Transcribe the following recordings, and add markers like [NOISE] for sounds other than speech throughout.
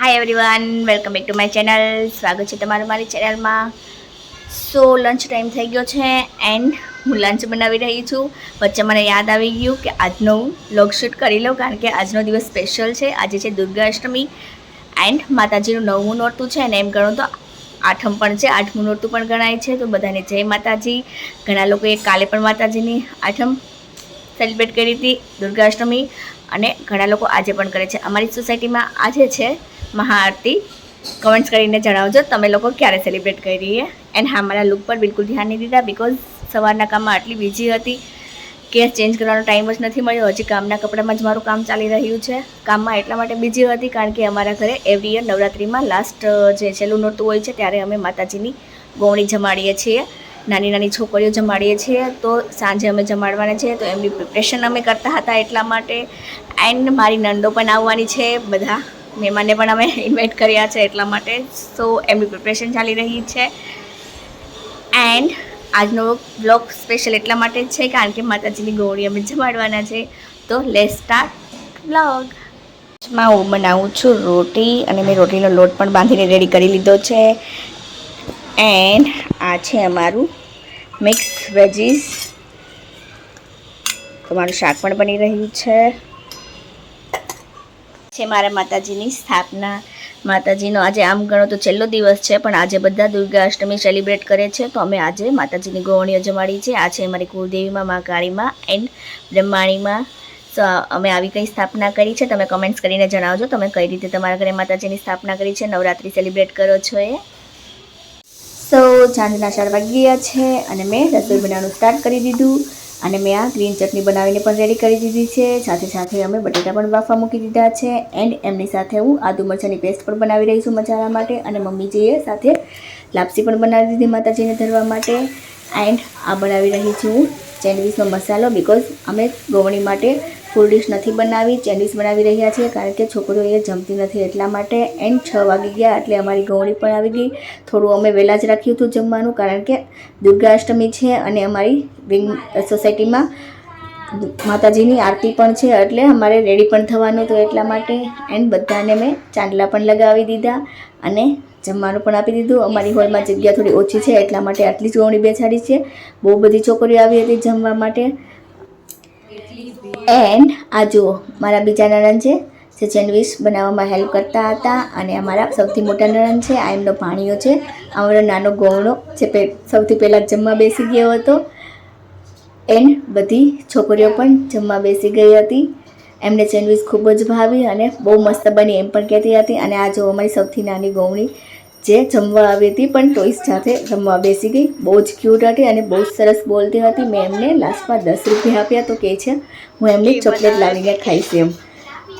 Hi everyone welcome back to my channel સ્વાગત છે તમારું મારી ચેનલમાં સો લંચ ટાઈમ થઈ ગયો છે એન્ડ હું લંચ બનાવી રહી છું. વચ્ચે મને યાદ આવી ગયું કે આજનો લોગ શૂટ કરી લઉં કારણ કે આજનો દિવસ સ્પેશિયલ છે. આજે છે દુર્ગાષ્ટમી એન્ડ માતાજીનું નવમું નોરતું છે અને એમ ગણો તો આઠમ પણ છે. આઠમું નોરતું પણ ગણાય છે. તો બધાને જય માતાજી. ઘણા લોકોએ કાલે પણ માતાજીની આઠમ સેલિબ્રેટ કરી હતી દુર્ગાષ્ટમી અને ઘણા લોકો આજે પણ કરે છે. અમારી સોસાયટીમાં આજે છે મહાઆરતી. કમેન્ટ્સ કરીને જણાવજો, તમે લોકો ક્યારે સેલિબ્રેટ કરી છે એન્ડ હા, મારા લુક પર બિલકુલ ધ્યાન નહીં દીધા બિકોઝ સવારના કામમાં આટલી બીજી હતી. કે ચેન્જ કરવાનો ટાઈમ જ નથી મળ્યો. હજી કામના કપડામાં જ મારું કામ ચાલી રહ્યું છે. કામમાં એટલા માટે બીજી હતી, કારણ કે અમારા ઘરે એવરી યર નવરાત્રિમાં લાસ્ટ જે છેલ્લું નોરતું હોય છે, ત્યારે અમે માતાજીની ગોવણી જમાડીએ છીએ. નાની નાની છોકરીઓ જમાડીએ છીએ, તો સાંજે અમે જમાડવાના છીએ, તો એમની પ્રિપરેશન અમે કરતા હતા એટલા માટે. એન્ડ મારી નંદો પણ આવવાની છે, બધા. મહેમાનને પણ અમે ઇન્વાઇટ કર્યા છે એટલા માટે. સો એમની પ્રિપરેશન ચાલી રહી છે. એન્ડ આજનો બ્લોગ સ્પેશિયલ એટલા માટે છે કારણ કે માતાજીની ગોળી અમે જમાડવાના છે. તો લેટ સ્ટાર્ટ બ્લોગમાં હું બનાવું છું રોટી અને મેં રોટીનો લોટ પણ બાંધીને રેડી કરી લીધો છે. એન્ડ આ છે અમારું મિક્સ વેજીસ તમારું શાક પણ બની રહ્યું છે. છે મારા માતાજીની સ્થાપના. માતાજીનો આજે આમ ગણો તો છેલ્લો દિવસ છે, પણ આજે બધા દુર્ગા અષ્ટમી સેલિબ્રેટ કરે છે, તો અમે આજે માતાજીની ગોવણીઓ જમાડી છે આ છે અમારી કુળદેવીમાં, મા કાળીમાં એન્ડ બ્રહ્માણીમાં. સો અમે આવી કઈ સ્થાપના કરી છે, તમે કમેન્ટ્સ કરીને જણાવજો. તમે કઈ રીતે તમારા ઘરે માતાજીની સ્થાપના કરી છે, નવરાત્રિ સેલિબ્રેટ કરો છો એ? સો સાંજના ચાર વાગી ગયા છે અને મેં રસોઈ બનાવવાનું સ્ટાર્ટ કરી દીધું. અને મેં આ ગ્રીન ચટણી બનાવીને પણ રેડી કરી દીધી છે. સાથે સાથે અમે બટેટા પણ બાફવા મૂકી દીધા છે એન્ડ એમની સાથે હું આદુ મરચાંની પેસ્ટ પણ બનાવી રહી છું મસાલા માટે અને મમ્મીજીએ સાથે લાપસી પણ બનાવી દીધી માતાજીને ધરવા માટે એન્ડ આ બનાવી રહી છું સેન્ડવીચનો મસાલો બિકોઝ અમે ગોવણી માટે ફૂલ ડીશ નથી બનાવી સેન્ડવીચ બનાવી રહ્યા છીએ કારણ કે છોકરીઓ એ જમતી નથી એટલા માટે એન્ડ છ વાગી ગયા એટલે અમારી ગવણી પણ આવી ગઈ. થોડું અમે વહેલા જ રાખ્યું હતું જમવાનું કારણ કે દુર્ગા અષ્ટમી છે અને અમારી વિંગ સોસાયટીમાં માતાજીની આરતી પણ છે એટલે અમારે રેડી પણ થવાનું હતું એટલા માટે એન્ડ બધાને મેં ચાંદલા પણ લગાવી દીધા અને જમવાનું પણ આપી દીધું. અમારી હોલમાં જગ્યા થોડી ઓછી છે એટલા માટે આટલી જ ગવણી બેસાડી છે. બહુ બધી છોકરીઓ આવી હતી જમવા માટે. એન્ડ આ જુઓ, મારા બીજા નણંદ છે, જે સેન્ડવિચ બનાવવામાં હેલ્પ કરતા હતા અને અમારા સૌથી મોટા નણંદ છે, આ એમનો પાણીઓ છે અમારો નાનો ગૌણો જે સૌથી પહેલાં જમવા બેસી ગયો હતો. એન્ડ બધી છોકરીઓ પણ જમવા બેસી ગઈ હતી. એમને સેન્ડવિચ ખૂબ જ ભાવી અને બહુ મસ્ત બની એમ પણ કહેતી હતી અને આ જો અમારી સૌથી નાની ગૌણી જે જમવા આવી હતી પણ ટોઈસ સાથે રમવા બેસી ગઈ. બહુ જ ક્યુટ હતી અને બહુ જ સરસ બોલતી હતી. મેં એમને લાસ્ટમાં દસ રૂપિયા આપ્યા તો કહે છે હું એમને ચોકલેટ લાવીને ખાઈશ એમ.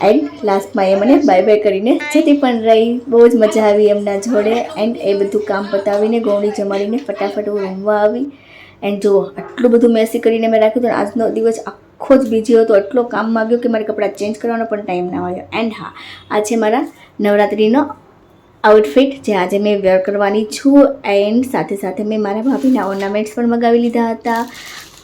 એન્ડ લાસ્ટમાં એ મને બાય બાય કરીને જતી પણ રહી. બહુ જ મજા આવી એમના જોડે. એન્ડ એ બધું કામ પતાવીને ગોળી જમાડીને ફટાફટ હું રમવા આવી. એન્ડ જો આટલું બધું મેસી કરીને મેં રાખ્યું હતું. આજનો દિવસ આખો જ બીજી હતો. એટલો કામ માગ્યો કે મારે કપડાં ચેન્જ કરવાનો પણ ટાઈમ ના આવ્યો એન્ડ હા આ છે મારા નવરાત્રિનો આઉટફિટ જે આજે મેં વેર કરવાની છું એન્ડ સાથે સાથે મેં મારા ભાભીના ઓર્નામેન્ટ્સ પણ મગાવી લીધા હતા.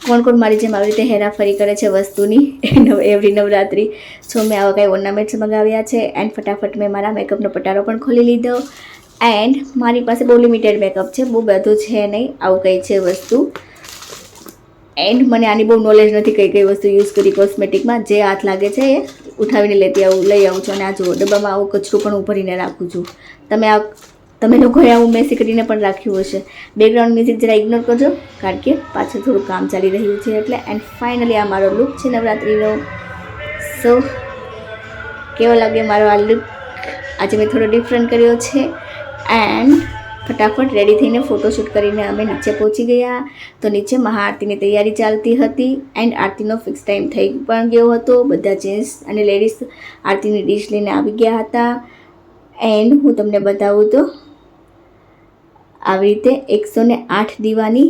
કોણ કોણ મારી જેમ આવી રીતે હેરાફરી કરે છે વસ્તુની? [LAUGHS] એવરી નવરાત્રી. સો મેં આવા કાંઈ ઓર્નામેન્ટ્સ મગાવ્યા છે એન્ડ ફટાફટ મેં મારા મેકઅપનો પટારો પણ ખોલી લીધો. એન્ડ મારી પાસે બહુ લિમિટેડ મેકઅપ છે, બહુ બધું છે નહીં, આવું કંઈ છે વસ્તુ. એન્ડ મને આની બહુ નોલેજ નથી કઈ કઈ વસ્તુ યુઝ કરી કોસ્મેટિકમાં જે હાથ લાગે છે એ ઉઠાવીને લેતી આવું, લઈ આવું છું. અને આ જુઓ, ડબ્બામાં આવું કચરું પણ હું રાખું છું. તમે આ, તમે લોકોએ આવું મેસી કરીને પણ રાખ્યું હશે. બેકગ્રાઉન્ડ મ્યુઝિક જરા ઇગ્નોર કરજો, કારણ કે પાછળ થોડું કામ ચાલી રહ્યું છે એટલે. એન્ડ ફાઇનલી આ મારો લુક છે નવરાત્રિનો. સો કેવો લાગે મારો આ લુક આજે મેં થોડો ડિફરન્ટ કર્યો છે. એન્ડ ફટાફટ રેડી થઈને ફોટોશૂટ કરીને અમે નીચે પહોંચી ગયા. તો નીચે મહાઆરતીની તૈયારી ચાલતી હતી એન્ડ આરતીનો ફિક્સ ટાઈમ થઈ પણ ગયો હતો. બધા જેન્ટ્સ અને લેડીઝ આરતીની ડીશ લઈને આવી ગયા હતા. એન્ડ હું તમને બતાવું તો, આવી રીતે એકસો ને આઠ દીવાની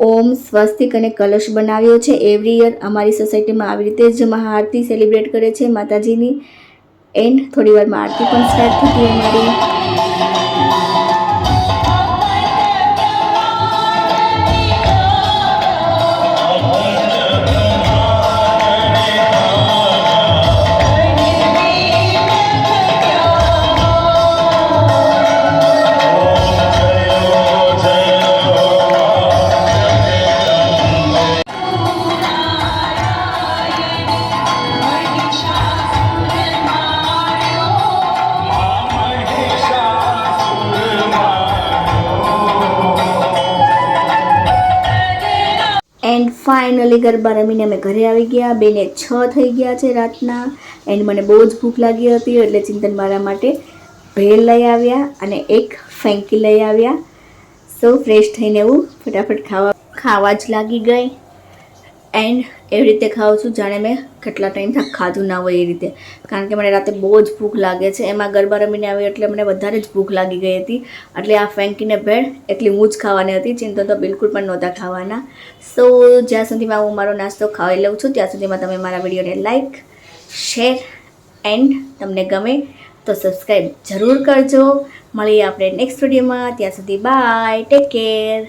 ઓમ સ્વસ્તિક અને કલશ બનાવ્યો છે. એવરી યર અમારી સોસાયટીમાં આવી રીતે જ મહાઆરતી સેલિબ્રેટ કરે છે માતાજીની. એન્ડ થોડી વારમાં આરતી પણ સ્ટાર્ટ થતી અમારી. ફાઇનલી ગરબા રમીને અમે ઘરે આવી ગયા. બેને છ થઈ ગયા છે રાતના. એન્ડ મને બહુ જ ભૂખ લાગી હતી, એટલે ચિંતન મારા માટે ભેળ લઈ આવ્યા અને એક ફેંકી લઈ આવ્યા. સો ફ્રેશ થઈને હું ફટાફટ ખાવા ખાવા જ લાગી ગઈ. એન્ડ એવી રીતે ખાઉં છું જાણે મેં કેટલા ટાઈમથી ખાધું ના હોય એ રીતે. કારણ કે મને રાતે બહુ જ ભૂખ લાગે છે. એમાં ગરબા રમીને આવી એટલે મને વધારે જ ભૂખ લાગી ગઈ હતી. એટલે આ ફેંકીને ભેળ એટલી હું જ ખાવાની હતી. ચિંતા તો બિલકુલ પણ નહોતા ખાવાના. સો જ્યાં સુધીમાં હું મારો નાસ્તો ખાઈ લઉં છું, ત્યાં સુધીમાં તમે મારા વિડીયોને લાઇક શેર એન્ડ તમને ગમે તો સબસ્ક્રાઈબ જરૂર કરજો. મળીએ આપણે નેક્સ્ટ વિડીયોમાં. ત્યાં સુધી બાય ટેક કેર